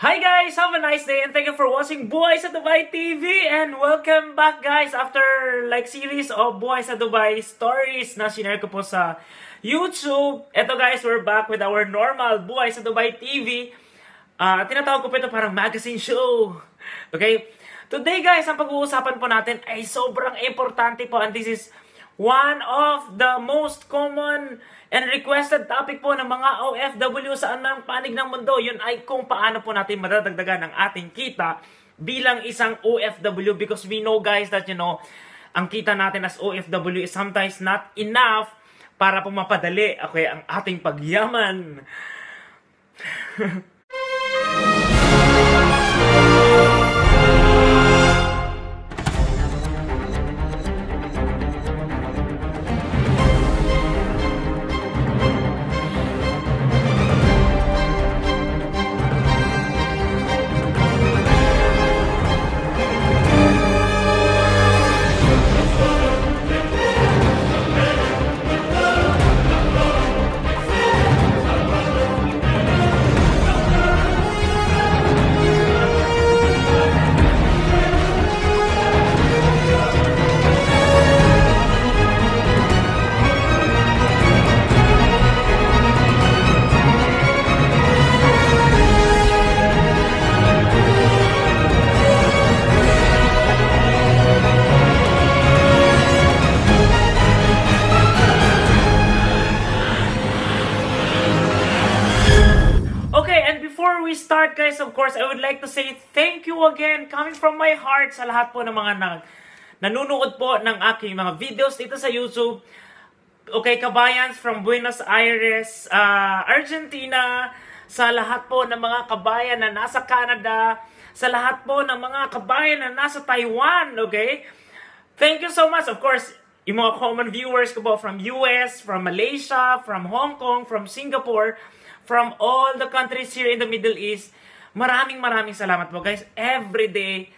Hi guys! Have a nice day and thank you for watching Buhay sa Dubai TV and welcome back guys after like series of Buhay sa Dubai stories na sinare ko po sa YouTube. Eto guys, we're back with our normal Buhay sa Dubai TV. Uh, tinatawag ko po ito parang magazine show. Okay? Today guys, ang pag-uusapan po natin ay sobrang importante po and this is one of the most common And requested topic po ng mga OFW sa anong panig ng mundo, yun ay kung paano po natin madadagdagan ang ating kita bilang isang OFW because we know guys that you know, ang kita natin as OFW is sometimes not enough para po mapadali okay, ang ating pagyaman. say thank you again coming from my heart sa lahat po ng mga nag nanonood po ng aking mga videos dito sa YouTube. Okay, kabayans from Buenos Aires, uh, Argentina, sa lahat po ng mga kabayan na nasa Canada, sa lahat po ng mga kabayan na nasa Taiwan, okay? Thank you so much. Of course, yung mga common viewers ko po from US, from Malaysia, from Hong Kong, from Singapore, from all the countries here in the Middle East. Maraming maraming salamat po guys. Every day,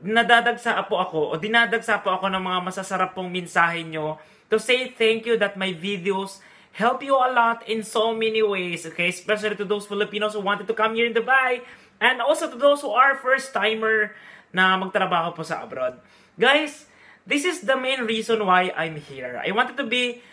nadadagsa po ako o dinadagsa po ako ng mga masasarap pong mensahe nyo to say thank you that my videos help you a lot in so many ways. Okay, especially to those Filipinos who wanted to come here in Dubai and also to those who are first timer na magtrabaho po sa abroad. Guys, this is the main reason why I'm here. I wanted to be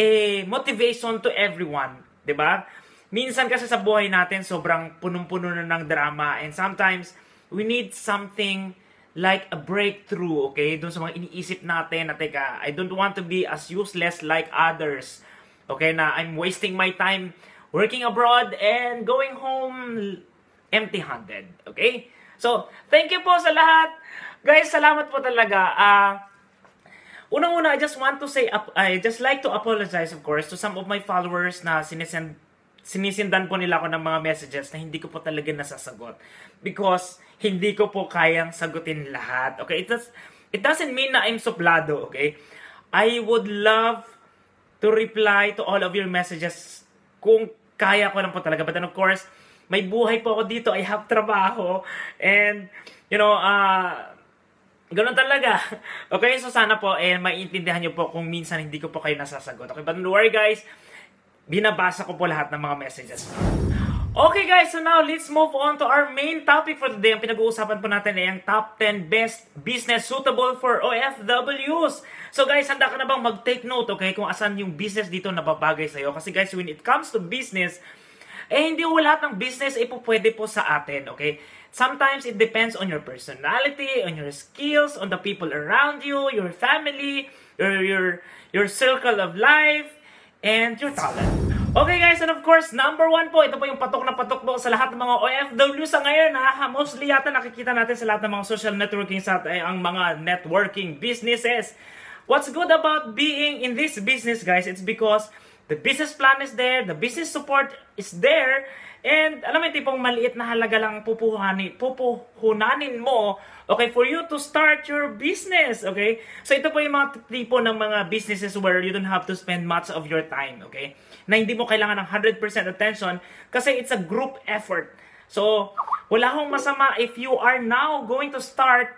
a motivation to everyone, 'di ba? Minsan kasi sa buhay natin sobrang punong-puno na ng drama and sometimes we need something like a breakthrough, okay? Doon sa mga iniisip natin na teka, I don't want to be as useless like others. Okay, na I'm wasting my time working abroad and going home empty-handed. Okay? So, thank you po sa lahat. Guys, salamat po talaga. Uh, Unang-una, I just want to say, I just like to apologize, of course, to some of my followers na sinesend sinisindan po nila ako ng mga messages na hindi ko po talaga nasasagot. Because hindi ko po kayang sagutin lahat. Okay? It, does, it doesn't mean na I'm suplado. Okay? I would love to reply to all of your messages kung kaya ko lang po talaga. But then of course, may buhay po ako dito. I have trabaho. And, you know, uh, Ganun talaga. Okay, so sana po eh maiintindihan niyo po kung minsan hindi ko po kayo nasasagot. Okay, but don't worry guys binabasa ko po lahat ng mga messages. Okay guys, so now let's move on to our main topic for today. Ang pinag-uusapan po natin ay ang top 10 best business suitable for OFWs. So guys, handa ka na bang mag-take note, okay, kung asan yung business dito na babagay sa'yo? Kasi guys, when it comes to business, eh hindi po lahat ng business ay po po sa atin, okay? Sometimes it depends on your personality, on your skills, on the people around you, your family, your your your circle of life, and your talent. Okay guys, and of course, number one po, ito po yung patok na patok po sa lahat ng mga OFW sa ngayon ha. Mostly yata nakikita natin sa lahat ng mga social networking sa eh, ang mga networking businesses. What's good about being in this business guys, it's because the business plan is there, the business support is there, and alam mo yung tipong maliit na halaga lang pupuhanin, pupuhunanin mo Okay, for you to start your business, okay? So ito po yung mga tipo ng mga businesses where you don't have to spend much of your time, okay? Na hindi mo kailangan ng 100% attention kasi it's a group effort. So, wala akong masama if you are now going to start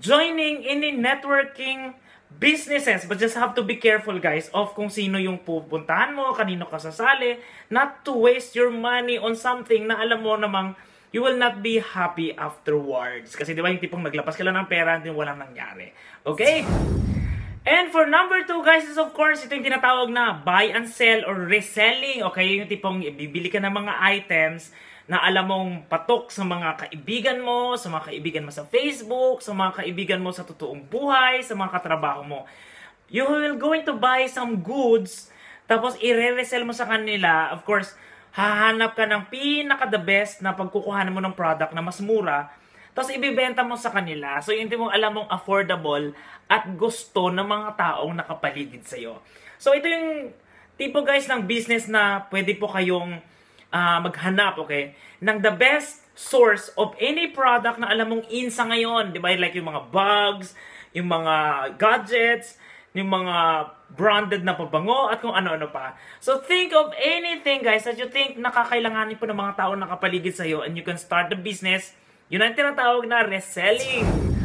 joining any networking businesses. But just have to be careful guys of kung sino yung pupuntahan mo, kanino ka sasali, not to waste your money on something na alam mo namang you will not be happy afterwards. Kasi di ba yung tipong naglapas ka lang ng pera, hindi walang nangyari. Okay? And for number two, guys, is of course, ito yung tinatawag na buy and sell or reselling. Okay, yung tipong bibili ka ng mga items na alam mong patok sa mga kaibigan mo, sa mga kaibigan mo sa Facebook, sa mga kaibigan mo sa totoong buhay, sa mga katrabaho mo. You will going to buy some goods, tapos i-resell mo sa kanila. Of course, hahanap ka ng pinaka the best na pagkukuhanan mo ng product na mas mura, tapos ibibenta mo sa kanila. So yung mong alam mong affordable at gusto ng mga taong nakapaligid sa'yo. So ito yung tipo guys ng business na pwede po kayong uh, maghanap, okay, ng the best source of any product na alam mong in sa ngayon. Di ba? Like yung mga bugs, yung mga gadgets, yung mga branded na pabango at kung ano-ano pa. So think of anything guys that you think nakakailanganin po ng mga tao nakapaligid sa iyo and you can start the business. Yun ang tinatawag na reselling.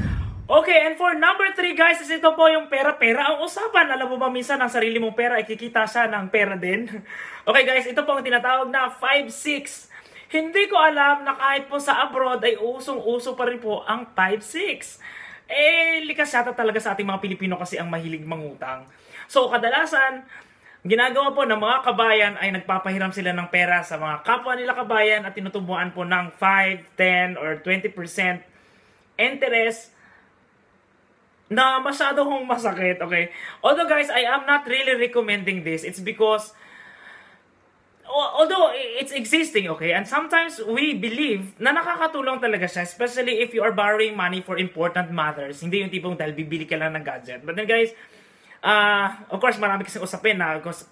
Okay, and for number 3 guys, is ito po yung pera-pera ang usapan. Alam mo ba minsan ang sarili mong pera ay kikita siya ng pera din? okay guys, ito po ang tinatawag na 5-6. Hindi ko alam na kahit po sa abroad ay usong-uso pa rin po ang 5-6. Eh, likas yata talaga sa ating mga Pilipino kasi ang mahilig mangutang. So, kadalasan, ginagawa po ng mga kabayan ay nagpapahiram sila ng pera sa mga kapwa nila kabayan at tinutubuan po ng 5, 10, or 20% interest na masyado kong masakit, okay? Although guys, I am not really recommending this. It's because although it's existing, okay? And sometimes we believe na nakakatulong talaga siya, especially if you are borrowing money for important matters. Hindi yung tipong dahil bibili ka lang ng gadget. But then guys, uh, of course, marami kasing usapin na because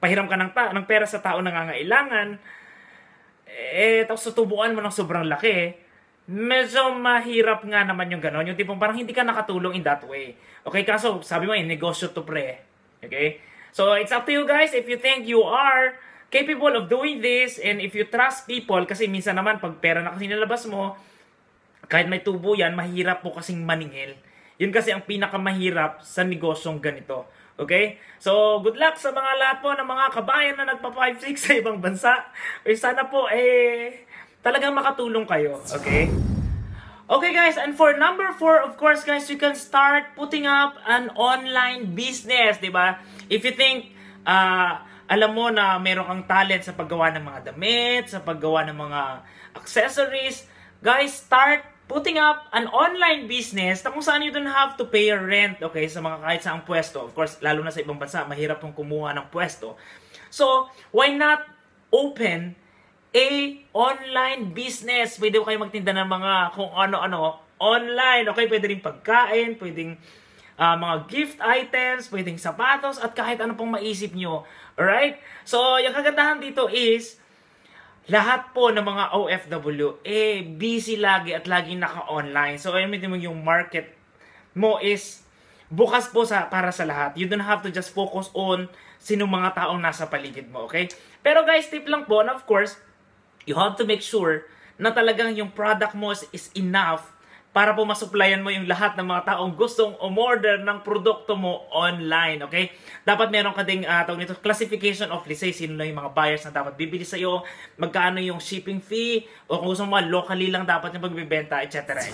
pahiram ka ng, ta- ng pera sa tao nangangailangan, eh, tapos tutubuan mo ng sobrang laki, medyo mahirap nga naman yung gano'n. Yung tipong parang hindi ka nakatulong in that way. Okay, kaso sabi mo, eh, negosyo to pre. Okay? So, it's up to you guys if you think you are capable of doing this and if you trust people, kasi minsan naman pag pera na kasi nilabas mo, kahit may tubo yan, mahirap po kasing maningil. Yun kasi ang pinakamahirap sa negosyong ganito. Okay? So, good luck sa mga lahat po ng mga kabayan na nagpa-5-6 sa ibang bansa. Eh, sana po, eh, talagang makatulong kayo. Okay? Okay guys, and for number 4, of course guys, you can start putting up an online business, di ba? If you think, uh, alam mo na meron kang talent sa paggawa ng mga damit, sa paggawa ng mga accessories, guys, start putting up an online business na kung saan you don't have to pay your rent, okay, sa mga kahit saang pwesto. Of course, lalo na sa ibang bansa, mahirap pong kumuha ng pwesto. So, why not open a online business. Pwede kayo magtinda ng mga kung ano-ano online. Okay, pwede rin pagkain, pwedeng uh, mga gift items, pwedeng sapatos, at kahit ano pong maisip nyo. Alright? So, yung kagandahan dito is, lahat po ng mga OFW, eh, busy lagi at laging naka-online. So, ayun mo yung market mo is bukas po sa para sa lahat. You don't have to just focus on sino mga taong nasa paligid mo, okay? Pero guys, tip lang po, and of course, you have to make sure na talagang yung product mo is enough para po masuplayan mo yung lahat ng mga taong gustong umorder ng produkto mo online, okay? Dapat meron ka ding uh, tawag nito, classification of, let's say, sino na yung mga buyers na dapat bibili sa'yo, magkano yung shipping fee, o kung gusto mo, locally lang dapat yung pagbibenta, etc. etc.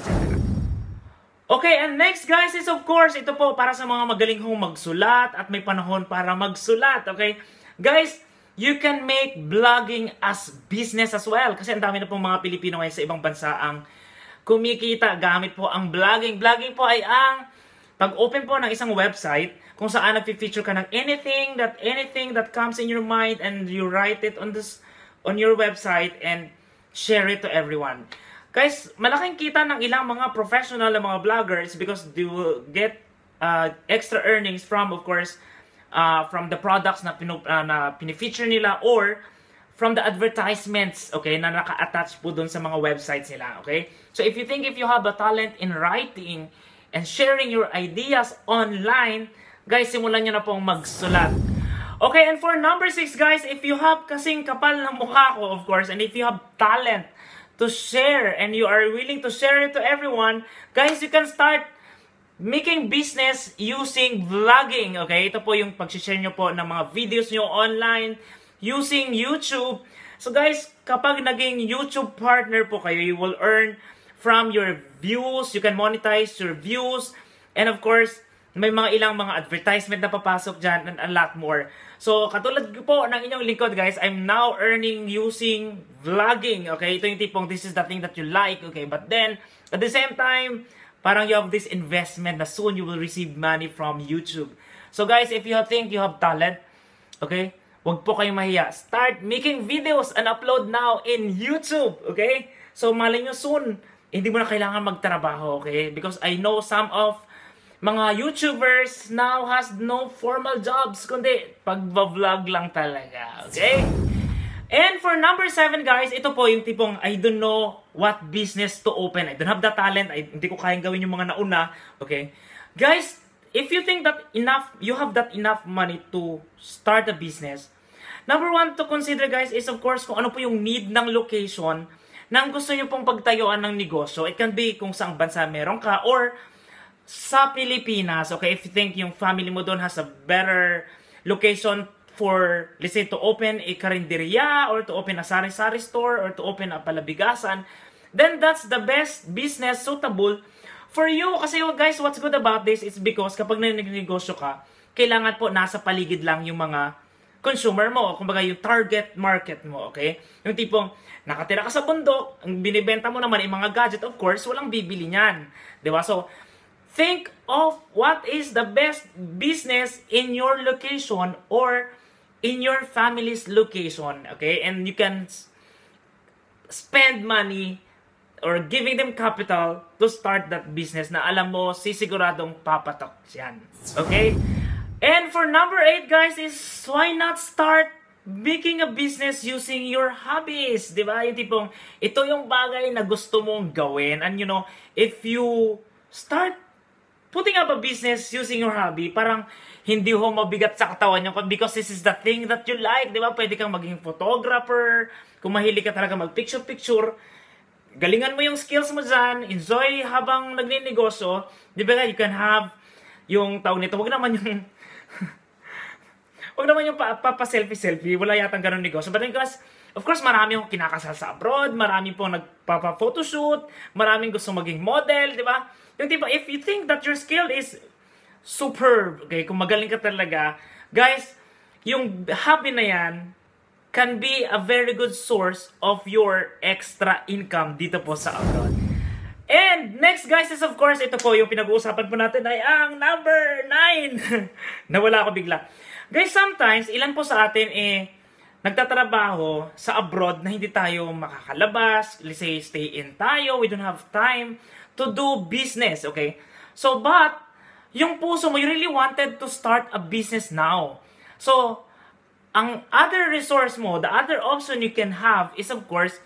Okay, and next guys is of course, ito po para sa mga magaling hong magsulat at may panahon para magsulat, okay? Guys, you can make vlogging as business as well. Kasi ang dami na pong mga Pilipino ngayon sa ibang bansa ang kumikita gamit po ang vlogging. Vlogging po ay ang pag-open po ng isang website kung saan nag-feature ka ng anything that anything that comes in your mind and you write it on this on your website and share it to everyone. Guys, malaking kita ng ilang mga professional na mga vloggers because they will get uh, extra earnings from, of course, uh, from the products na, pinu, uh, na pinifeature nila or from the advertisements, okay, na naka-attach po dun sa mga websites nila, okay? So if you think if you have a talent in writing and sharing your ideas online, guys, simulan nyo na pong magsulat. Okay, and for number 6, guys, if you have kasing kapal ng mukha ko, of course, and if you have talent to share and you are willing to share it to everyone, guys, you can start making business using vlogging. Okay, ito po yung pag-share nyo po ng mga videos nyo online using YouTube. So guys, kapag naging YouTube partner po kayo, you will earn from your views, you can monetize your views, and of course, may mga ilang mga advertisement na papasok dyan and a lot more. So, katulad po ng inyong lingkod guys, I'm now earning using vlogging, okay? Ito yung tipong this is the thing that you like, okay? But then, at the same time, parang you have this investment na soon you will receive money from YouTube. So guys, if you think you have talent, okay? Huwag po kayong mahiya. Start making videos and upload now in YouTube, okay? So, malay nyo soon, hindi mo na kailangan magtrabaho, okay? Because I know some of mga YouTubers now has no formal jobs, kundi pagbablog lang talaga. Okay? And for number 7 guys, ito po yung tipong I don't know what business to open. I don't have the talent. I, hindi ko kayang gawin yung mga nauna. Okay? Guys, if you think that enough, you have that enough money to start a business, number one to consider guys is of course kung ano po yung need ng location nang gusto nyo pong pagtayuan ng negosyo. It can be kung saang bansa meron ka or sa Pilipinas, okay, if you think yung family mo doon has a better location for, let's say, to open a karinderya or to open a sari-sari store or to open a palabigasan, then that's the best business suitable for you. Kasi guys, what's good about this is because kapag nagnegosyo ka, kailangan po nasa paligid lang yung mga consumer mo, kumbaga yung target market mo, okay? Yung tipong nakatira ka sa bundok, ang binibenta mo naman yung mga gadget, of course, walang bibili niyan. ba? So, think of what is the best business in your location or in your family's location okay and you can spend money or giving them capital to start that business na alam mo sisiguradong papatok yan okay and for number 8 guys is why not start making a business using your hobbies, di ba? Yung tipong, ito yung bagay na gusto mong gawin. And you know, if you start putting up a business using your hobby, parang hindi ho mabigat sa katawan nyo because this is the thing that you like, di ba? Pwede kang maging photographer, kung mahilig ka talaga mag-picture-picture, galingan mo yung skills mo dyan, enjoy habang nagninegosyo, di ba? You can have yung tao nito, wag naman yung wag naman yung papa-selfie-selfie, wala yatang ganun negosyo. But because, of course, marami yung kinakasal sa abroad, marami pong nagpapa-photoshoot, maraming gusto maging model, di ba? Yung tipo, if you think that your skill is superb, okay, kung magaling ka talaga, guys, yung hobby na yan can be a very good source of your extra income dito po sa abroad. And next guys is of course, ito po yung pinag-uusapan po natin ay ang number 9. Nawala ako bigla. Guys, sometimes, ilan po sa atin eh, nagtatrabaho sa abroad na hindi tayo makakalabas, let's say stay in tayo, we don't have time to do business, okay? So, but, yung puso mo, you really wanted to start a business now. So, ang other resource mo, the other option you can have is, of course,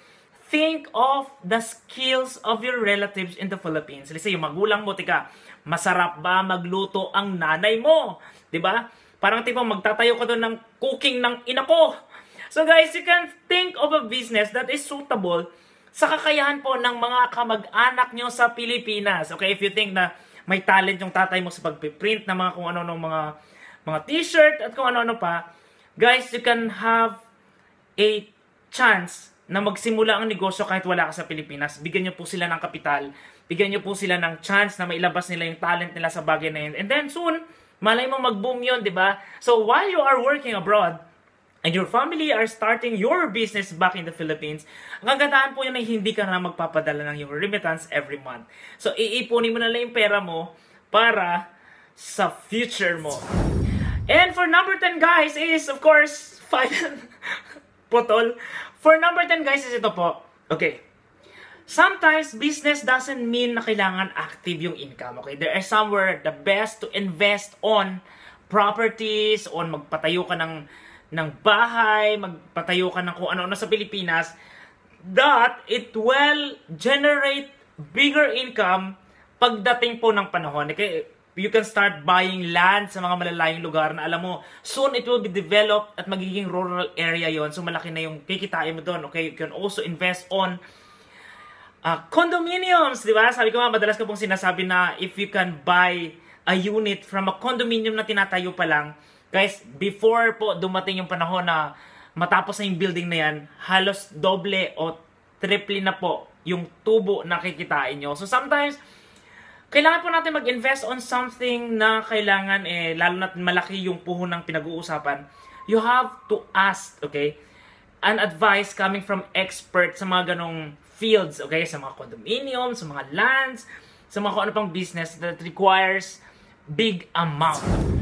think of the skills of your relatives in the Philippines. Let's say, yung magulang mo, tika, masarap ba magluto ang nanay mo? ba? Diba? Parang tipo, magtatayo ka doon ng cooking ng ina ko. So guys, you can think of a business that is suitable sa kakayahan po ng mga kamag-anak nyo sa Pilipinas. Okay, if you think na may talent yung tatay mo sa pagpiprint ng mga kung ano-ano mga mga t-shirt at kung ano-ano pa, guys, you can have a chance na magsimula ang negosyo kahit wala ka sa Pilipinas. Bigyan nyo po sila ng kapital. Bigyan nyo po sila ng chance na mailabas nila yung talent nila sa bagay na yun. And then soon, malay mo mag-boom yun, di ba? So while you are working abroad, and your family are starting your business back in the Philippines, ang kagandahan po yun ay hindi ka na magpapadala ng yung remittance every month. So, iipunin mo na lang yung pera mo para sa future mo. And for number 10 guys is, of course, final putol. For number 10 guys is ito po. Okay. Sometimes, business doesn't mean na kailangan active yung income. Okay? There are somewhere the best to invest on properties, on magpatayo ka ng ng bahay, magpatayo ka ng kung ano-ano sa Pilipinas, that it will generate bigger income pagdating po ng panahon. Okay, you can start buying land sa mga malalayong lugar na alam mo, soon it will be developed at magiging rural area yon So malaki na yung kikitain mo doon. Okay, you can also invest on uh, condominiums, di ba? Sabi ko nga, madalas ko pong sinasabi na if you can buy a unit from a condominium na tinatayo pa lang, Guys, before po dumating yung panahon na matapos na yung building na yan, halos doble o triple na po yung tubo na kikitain nyo. So sometimes, kailangan po natin mag-invest on something na kailangan eh, lalo na malaki yung puho ng pinag-uusapan. You have to ask, okay, an advice coming from experts sa mga ganong fields, okay, sa mga condominium, sa mga lands, sa mga kung ano pang business that requires big amount.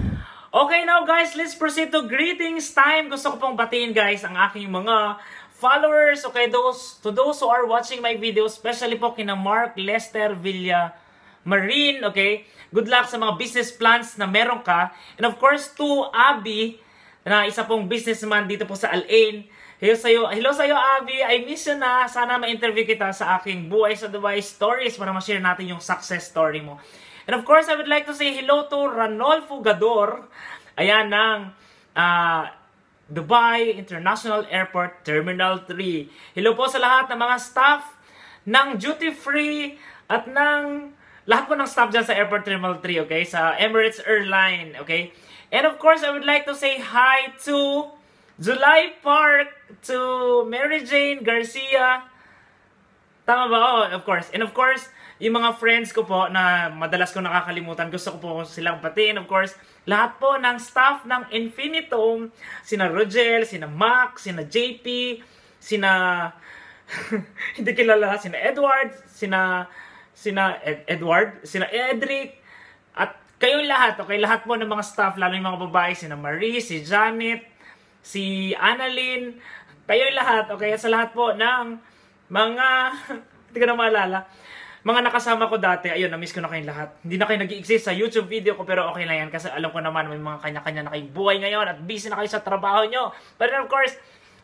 Okay, now guys, let's proceed to greetings time. Gusto ko pong batiin guys ang aking mga followers, okay, those, to those who are watching my video, especially po kina Mark Lester Villa Marine, okay? Good luck sa mga business plans na meron ka. And of course, to Abby, na isa pong businessman dito po sa Al-Ain. Hello sa'yo, hello sa'yo Abby, I miss you na. Sana ma-interview kita sa aking Buhay sa Dubai Stories para ma-share natin yung success story mo. And of course, I would like to say hello to Ranolfo Gador. Ayan, ng uh, Dubai International Airport Terminal 3. Hello po sa lahat ng mga staff ng duty free at ng lahat po ng staff dyan sa Airport Terminal 3, okay? Sa Emirates Airline, okay? And of course, I would like to say hi to July Park, to Mary Jane Garcia. Tama ba? Oh, of course. And of course, yung mga friends ko po na madalas ko nakakalimutan, gusto ko po silang patiin. Of course, lahat po ng staff ng Infinitum, sina Rogel, sina Max, sina JP, sina hindi kilala, sina Edward, sina sina Ed Edward, sina Edric, at kayong lahat, okay, lahat po ng mga staff, lalo yung mga babae, sina Marie, si Janet, si Annalyn, kayong lahat, okay, sa lahat po ng mga, hindi ko na maalala, mga nakasama ko dati, ayun, na-miss ko na kayong lahat. Hindi na kayo nag-exist sa YouTube video ko, pero okay lang yan kasi alam ko naman may mga kanya-kanya na kayong buhay ngayon at busy na kayo sa trabaho nyo. But of course,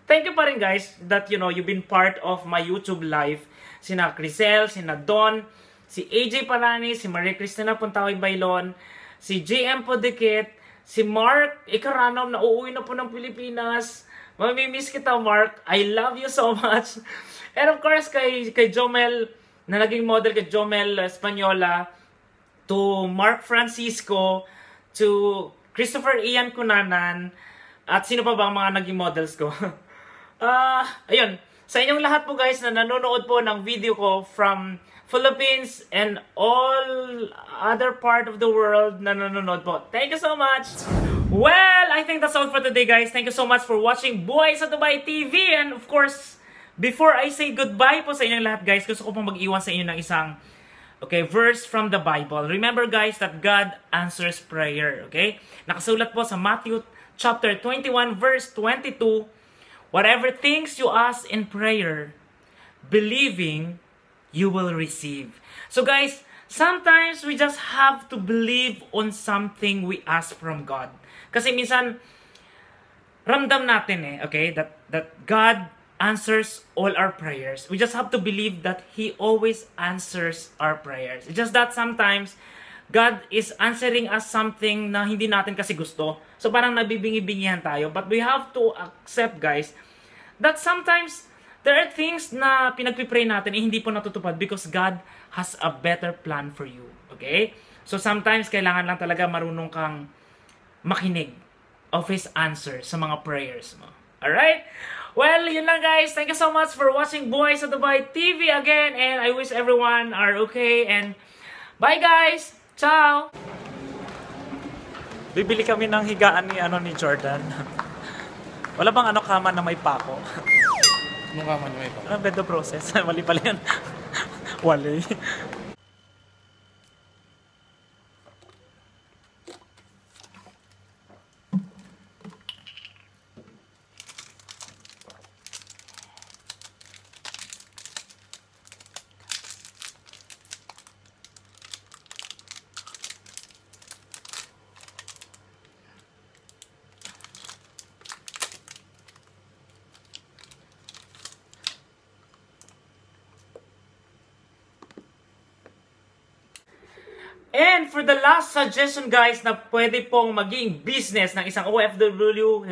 thank you pa rin guys that, you know, you've been part of my YouTube life. Sina Crisel, sina Don, si AJ Palani, si Maria Cristina Puntawi Bailon, si JM Podikit, si Mark Ikaranom na uuwi na po ng Pilipinas. Mamimiss kita, Mark. I love you so much. And of course, kay, kay Jomel, na naging model kay Jomel Espanyola, to Mark Francisco, to Christopher Ian Cunanan, at sino pa ba ang mga naging models ko? Ah, uh, ayun. Sa inyong lahat po guys na nanonood po ng video ko from Philippines and all other part of the world na nanonood po. Thank you so much! Well, I think that's all for today guys. Thank you so much for watching Buhay sa Dubai TV and of course, Before I say goodbye po sa inyong lahat guys, gusto ko pong mag-iwan sa inyo ng isang okay, verse from the Bible. Remember guys that God answers prayer, okay? Nakasulat po sa Matthew chapter 21 verse 22, whatever things you ask in prayer, believing you will receive. So guys, sometimes we just have to believe on something we ask from God. Kasi minsan ramdam natin eh, okay, that that God answers all our prayers. We just have to believe that He always answers our prayers. It's just that sometimes, God is answering us something na hindi natin kasi gusto. So parang nabibingi-bingihan tayo. But we have to accept, guys, that sometimes there are things na pinagpipray natin eh hindi po natutupad because God has a better plan for you. Okay? So sometimes kailangan lang talaga marunong kang makinig of His answer sa mga prayers mo. Alright? Well, yun lang guys. Thank you so much for watching Boys at Dubai TV again. And I wish everyone are okay. And bye guys! Ciao! Bibili kami ng higaan ni, ano, ni Jordan. Wala bang ano kama na may pako? Anong kama na may pako? Ano bed process? Mali pala yan. Wali. And for the last suggestion guys na pwede pong maging business ng isang OFW